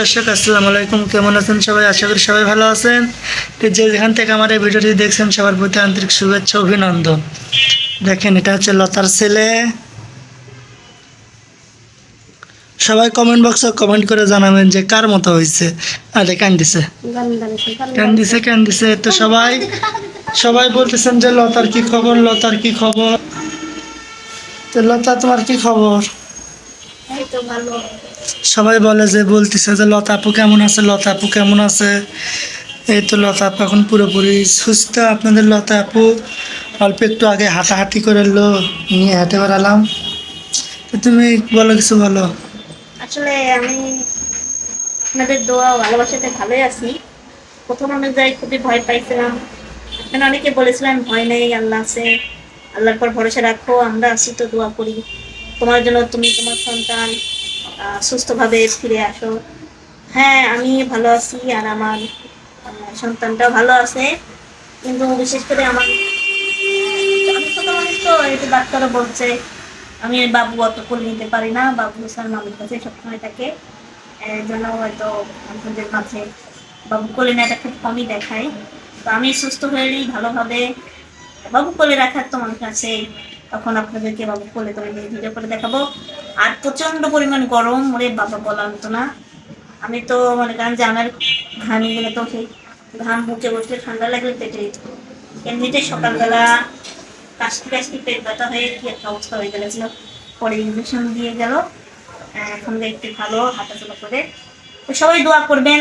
দর্শক, আসসালামু আলাইকুম। কেমন আছেন সবাই? আশা করি সবাই ভালো আছেন। যে যেখান থেকে আমার এই ভিডিওটি দেখছেন, সবার প্রতি আন্তরিক শুভেচ্ছা, অভিনন্দন। দেখেন, এটা হচ্ছে লতার ছেলে। সবাই কমেন্ট বক্সে কমেন্ট করে জানাবেন যে কার মতো হয়েছে। আরে কান দিছে কান দিছে কান দিছে তো সবাই সবাই বলতেছেন যে লতার কি খবর, লতার কি খবর? তো লতা, তোমার কি খবর? এই তো ভালো। সবাই বলে যে, বলতেছে যে, লতা আপু কেমন আছে? লতা আপু কেমন আছে? এই তো লতা আপু এখন পুরোপুরি সুস্থ। আপনাদের লতা আপু অল্প একটু আগে হাঁটাহাঁটি করে লো নিয়ে হেঁটে বেড়ালাম। তুমি বলো, কিছু বলো। আসলে আমি আপনাদের দোয়া ভালোবাসাতে ভালোই আছি। প্রথম অনুযায়ী খুবই ভয় পাইছিলাম। আপনারা অনেকে বলেছিলেন, ভয় নেই, আল্লাহ আছে। আল্লাহর পর ভরসা রাখো, আমরা আছি, তো দোয়া করি। তোমার জন্য তুমি তোমার সন্তান সুস্থভাবে ফিরে আসো। হ্যাঁ আমি ভালো আছি আর আমার সন্তানটাও ভালো আছে। কিন্তু বিশেষ করে আমার তো যে ডাক্তারও বলছে, আমি বাবু অত করে নিতে পারি না, বাবু স্যার মামির কাছে সবসময় থাকে। জন্য হয়তো আপনাদের মাঝে বাবু কোলে নেওয়াটা খুব কমই দেখায়। তো আমি সুস্থ হয়েই ভালোভাবে বাবু কোলে রাখার তো মানুষ আছে তখন আপনাদেরকে বাবু কোলে করে নিয়ে ভিডিও করে দেখাবো। আর প্রচণ্ড পরিমাণ গরম, ওরে বাবা বলার মতো না। আমি তো মনে করেন আমার ঘামে গেলে তো সেই ঘাম বুকে বসলে ঠান্ডা লাগলে পেটে। এমনিতে সকালবেলা কাশতে কাশতে পেট ব্যথা হয়ে কি একটা অবস্থা হয়ে গেছিল পরে ইঞ্জেকশন দিয়ে গেল। এখন একটু ভালো, হাঁটাচলা করে। তো সবাই দোয়া করবেন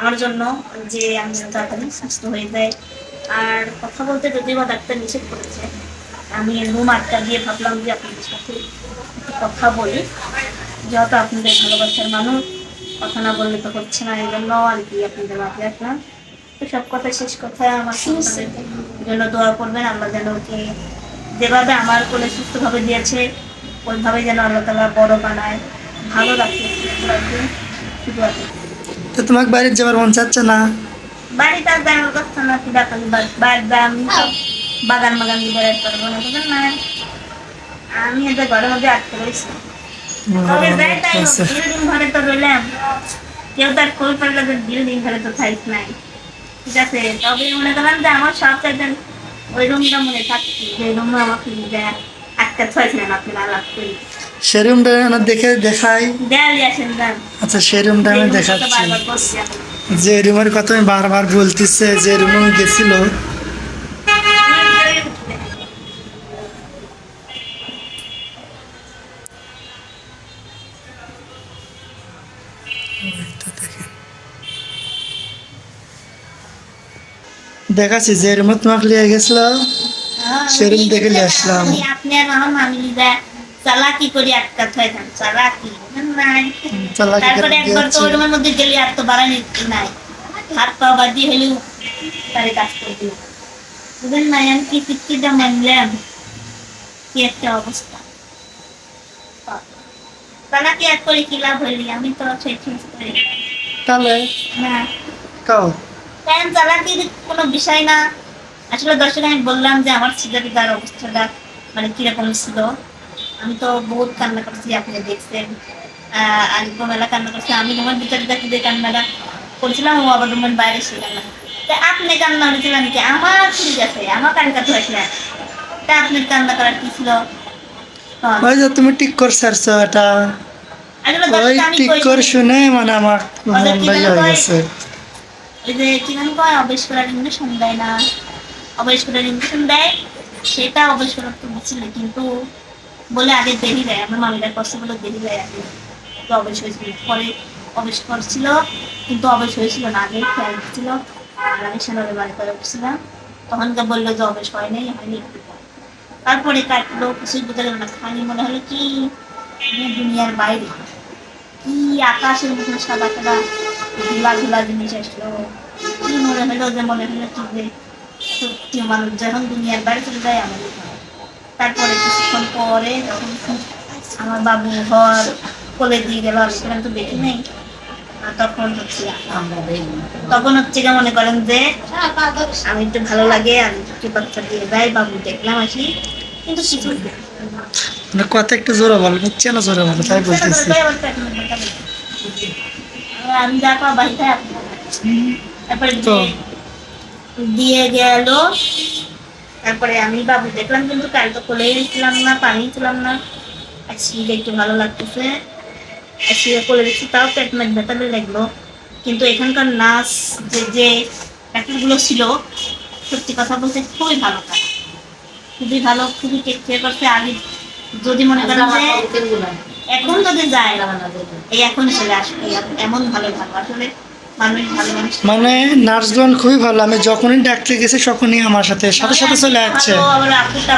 আমার জন্য যে আমি তাড়াতাড়ি সুস্থ হয়ে যায়। আর কথা বলতে যদিও বা ডাক্তার নিষেধ করেছে আমি রুম আটটা দিয়ে ভাবলাম যে আপনাদের সাথে একটু কথা বলি। যেহেতু আপনাদের ভালোবাসার মানুষ কথা না বললে তো হচ্ছে না এই জন্য আর কি আপনাদের মাঝে আসলাম তো সব কথা শেষ কথা আমার জন্য দোয়া করবেন আল্লাহ যেন ওকে যেভাবে আমার কোলে সুস্থভাবে দিয়েছে ওইভাবে যেন আল্লাহ তালা বড় বানায় ভালো রাখে সুস্থ রাখে শুধু। তো তোমাকে বাইরে যাবার মন চাচ্ছে না? বাড়িতে আর দেখার কথা না কি ডাকালি বাড়ি আমি সব বাগান বাগান দিয়ে বেড়াতে পারব না বুঝলেন না আমি এদের ঘরের মধ্যে আটকে রয়েছি তবে যাই তাই আচ্ছা। বিল্ডিং ঘরে তো রইলাম। কেউ তার কই পারলে যে বিল্ডিং ঘরে তো থাইস নাই। ঠিক আছে তবে মনে করেন যে আমার সব চাইতেন ওই রুমটা মনে থাকছি যে রুমে আমাকে দেয় একটা ছয় ছিলেন আপনি আলাপ করি। সে রুমটা দেখে দেখাই। আচ্ছা রুমটা আমি তো দেখাচ্ছি। যে রুমের কথা আমি বারবার বলতেছে যে রুমে গেছিল দেখাচ্ছি যে রুমে তোমাকে লিয়ে গেছিল সেরকম দেখে নিয়ে আসলাম। লিদা চালাকি করি চালাকি? নাই চালাকি করে তারপরে একবার তো দিয়েছি। ওই রুমের মধ্যে গেলে আর তো বাড়ানি নাই। হাত পা হলেও তারে কাজ করে দিল বুঝলেন না আমি কি মানলাম? কি একটা অবস্থা। চালাকি এক করে কি লাভ হইলি? আমি তো সেই ঠিক করে তাহলে? না। কাও? কারণ চালাকির কোনো বিষয় না। আসলে দর্শক আমি বললাম যে আমার অবস্থাটা মানে কীরকম ছিল। আমি তো বহুত কান্না করছি আপনি দেখছেন। আহ, আর মেলা কান্না করছে। আমি রুমের ভিতরে দেখে যে কান্নাটা করছিলাম ও আবার রুমের বাইরে সে কান্না তা আপনি কান্না করেছিলেন কি? আমার ঠিক আছে আমার কান্না তো হয়েছিল তা আপনার কান্না করার কি ছিল। ওই যে তুমি ঠিক করে সারছো এটা ওই ঠিক করে? শুনে মানে আমার মন ভাই হয়ে গেছে। ওই যে কি নাম কয়? অবেশ করার দেয় না। অবেশ করার ইঞ্জেকশন দেয়। সেটা অবেশ করার তো দিচ্ছিল কিন্তু বলে আগে দেরি দেয়। আমার মামিরা কষ্ট বলে দেরি দেয় আগে। তো অবেশ হয়েছিল। পরে অবেশ করছিল কিন্তু অবেশ হয়েছিল না। আগে খেয়াল ছিল। আর আমি সেনারে বাড়ি করে উঠছিলাম তখনকে বলল যে অবেশ হয় নাই হয়নি। তারপরে কাটলো, কিছুই বোঝা গেল না। খালি মনে হলো কি দুনিয়ার বাইরে। কি আকাশের মতো সাদা সাদা ধুলা ধুলা জিনিস আসলো। কি মনে হলো যে, মনে হলো কি যে, সত্যি মানুষ যখন দুনিয়ার বাইরে চলে যায়, আমার তারপরে কিছুক্ষণ পরে যখন আমার বাবু ঘর কোলে দিয়ে গেল আমি সেখানে তো দেখি নেই। আর তখন হচ্ছে তখন হচ্ছে গিয়ে মনে করেন যে আমি একটু ভালো লাগে আমি একটু বাচ্চা দিয়ে যাই বাবু দেখলাম আসি কিন্তু কিছু মানে কথা একটু জোরে বলো নিচ্ছে না জোরে বলো তাই বলতেছি। আমি যা তারপরে তো? দিয়ে- দিয়ে গেল। তারপরে আমি বাবু দেখলাম কিন্তু কাল তো কোলেই ছিলাম না পানি ছিলাম না। আজকে একটু ভালো লাগতেছে। আজকে করে দিচ্ছি, তাও মেট ব্যথালে লাগল। কিন্তু এখানকার নার্স যে যে ডাক্তারগুলো ছিল, সত্যি কথা বলতে খুবই ভালো তারা। খুবই ভালো, খুবই টেক কেয়ার করছে। আগে যদি মনে করেন যে এখন যদি যায়, এই এখন চলে আসবে এমন ভালো ভালো আসলে মানে নার্সগণ খুবই ভালো। আমি যখনই ডাকতে গেছি তখনই আমার সাথে সাথে সাথে চলে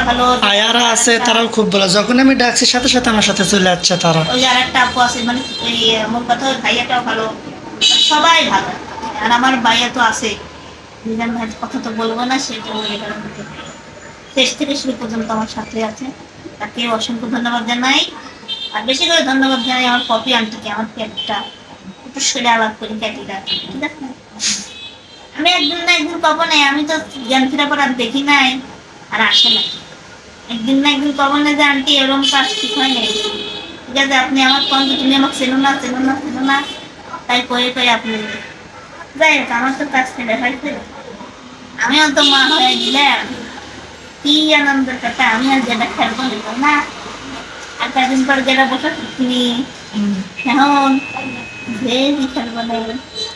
ভালো আয়ারা আছে তারাও খুব ভালো। যখন আমি ডাকছি সাথে সাথে আমার সাথে চলে যাচ্ছে তারা। ওই আর একটা আপু আছে মানে এই আমার কথা ওই ভাইয়াটাও ভালো। সবাই ভালো। আর আমার ভাইয়া তো আছে। মিজান ভাই কথা তো বলব না সেটা। শেষ থেকে শুরু পর্যন্ত আমার সাথে আছে। তাকে অসংখ্য ধন্যবাদ জানাই। আর বেশি করে ধন্যবাদ জানাই আমার কপি আন্টিকে আমার ক্যাটটা সরে আলাপ করি ক্যাটিটা ঠিক আছে? আমি একদিন না একদিন কখন নেই আমি তো জ্ঞান ফেরা পর আর দেখি নাই আর আসে না একদিন না একদিন কখন না যে আন্টি এরকম কাজ ঠিক হয় নাই ঠিক আছে আপনি আমার কোন তুমি আমাকে চেনো না চেনো না চেনো না তাই কয়ে কয়ে আপনি যাই হোক আমার তো কাজ ফেলে হয়েছে আমিও তো মা হয়ে গেলাম কি আনন্দের কথা আমি আর যেটা খেলব না। আর কদিন পর যেটা বসে তুমি এখন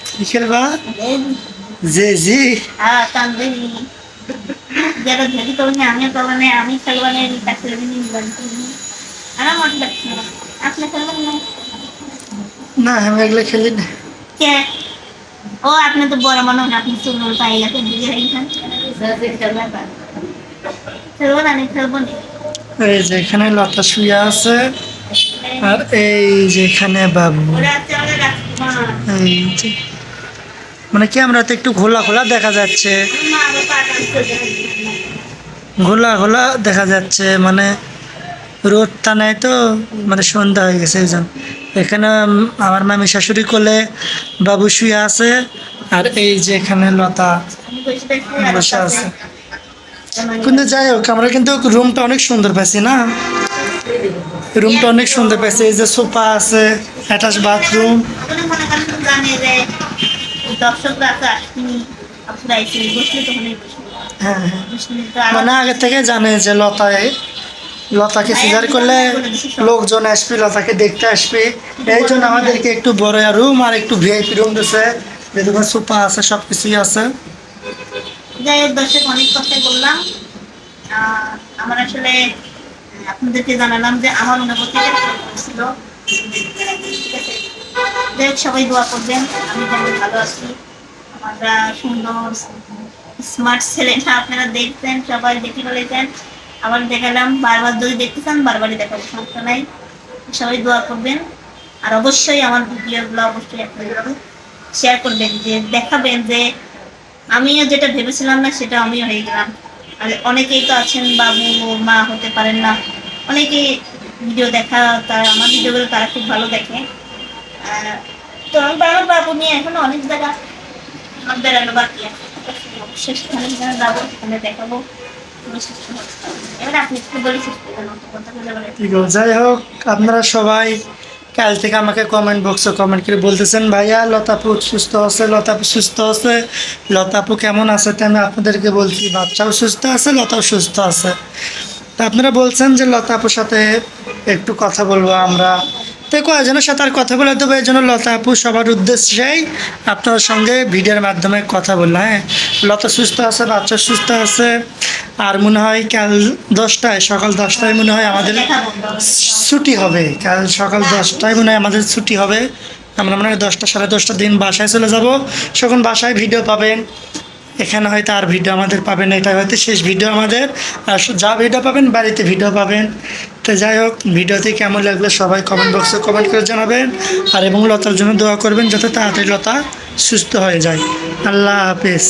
কি খেলবা? জি যারা করব না আমিও করব না আমি খেলব না রিতা খেলবি নি আমার মন লাগছে। না আপনি খেলবেন না? না আমি এগুলো খেলি না। কে? ও আপনি তো বড় মানুষ আপনি দিকে এইখান খেলব না খেলব না। এই যে লতা শুয়ে আছে আর এই যেখানে বাবু ওরা চলে রাখছি মা এই যে মানে ক্যামেরাতে একটু ঘোলা খোলা দেখা যাচ্ছে। ঘোলা ঘোলা দেখা যাচ্ছে মানে রোদ রোদটা নেই তো মানে সন্ধ্যা হয়ে গেছে এই এখানে আমার মামি শাশুড়ি কোলে বাবু শুয়ে আছে, আর এই যে এখানে লতা বসে আছে। কিন্তু যাই হোক, আমরা কিন্তু রুমটা অনেক সুন্দর পাইছি না? রুমটা অনেক সুন্দর পাইছি, এই যে সোফা আছে, অ্যাটাচ বাথরুম। ওখানে মনে করেন জানে যে দর্শকরা তো আসেনি আপনারা এসে বসলে তো ওখানেই বসবে। হ্যাঁ হ্যাঁ। মানে আগে থেকে জানে যে লতায় লতাকে সিজার করলে লোকজন আসবে লতাকে দেখতে আসবে। এই জন্য আমাদেরকে একটু বড় রুম আর একটু ভিআইপি রুম দিছে। যেরকম সোফা আছে সব কিছুই আছে। যাই হোক দর্শক অনেক কথাই বললাম। আমার আসলে আপনাদেরকে জানালাম যে আমার অনুভূতিটা কেমন ছিল। ঠিক আছে যাই সবাই দোয়া করবেন। আমি যেমন ভালো আছি। আমরা সুন্দর স্মার্ট ছেলে না আপনারা দেখছেন, সবাই দেখে ফেলেছেন। আবার দেখালাম, বারবার যদি দেখতে চান, বারবারই দেখাবো, সমস্যা নাই। সবাই দোয়া করবেন। আর অবশ্যই আমার ভিডিওগুলো অবশ্যই আপনারা শেয়ার করবেন, যে দেখাবেন যে আমিও যেটা ভেবেছিলাম না, সেটা আমিও হয়ে গেলাম। আর অনেকেই তো আছেন, বাবু মা হতে পারেন না। অনেকেই ভিডিও দেখা, তার, আমার ভিডিওগুলো তারা খুব ভালো দেখে। আহ, তো আমার বাবু নিয়ে এখনও অনেক জায়গা আমার বেড়ানো বাকি আছে যাব দেখাবো যাই হোক আপনারা সবাই কাল থেকে আমাকে কমেন্ট বক্সে কমেন্ট করে বলতেছেন ভাইয়া লতাপু সুস্থ আছে? লতাপু সুস্থ আছে? লতাপু কেমন আছে? তাই আমি আপনাদেরকে বলছি বাচ্চাও সুস্থ আছে লতাও সুস্থ আছে। তা আপনারা বলছেন যে লতাপুর সাথে একটু কথা বলব আমরা। তো কয়েকজনের সাথে আর কথা বলে দেবো, এই জন্য লতা আপু সবার উদ্দেশ্যেই আপনার সঙ্গে ভিডিওর মাধ্যমে কথা বললাম হ্যাঁ। লতা সুস্থ আছে, বাচ্চা সুস্থ আছে, আর মনে হয় কাল দশটায়, সকাল দশটায় মনে হয় আমাদের ছুটি হবে। কাল সকাল দশটায় মনে হয় আমাদের ছুটি হবে। আমরা মনে হয় দশটা, সাড়ে দশটার দিন বাসায় চলে যাব। তখন বাসায় ভিডিও পাবেন এখানে হয়তো আর ভিডিও আমাদের পাবেন এটা হয়তো শেষ ভিডিও আমাদের। আর যা ভিডিও পাবেন, বাড়িতে ভিডিও পাবেন। তো যাই হোক ভিডিওতে কেমন লাগলে সবাই কমেন্ট বক্সে কমেন্ট করে জানাবেন। আর এবং লতার জন্য দোয়া করবেন যাতে তাড়াতাড়ি লতা সুস্থ হয়ে যায়। আল্লাহ হাফেজ।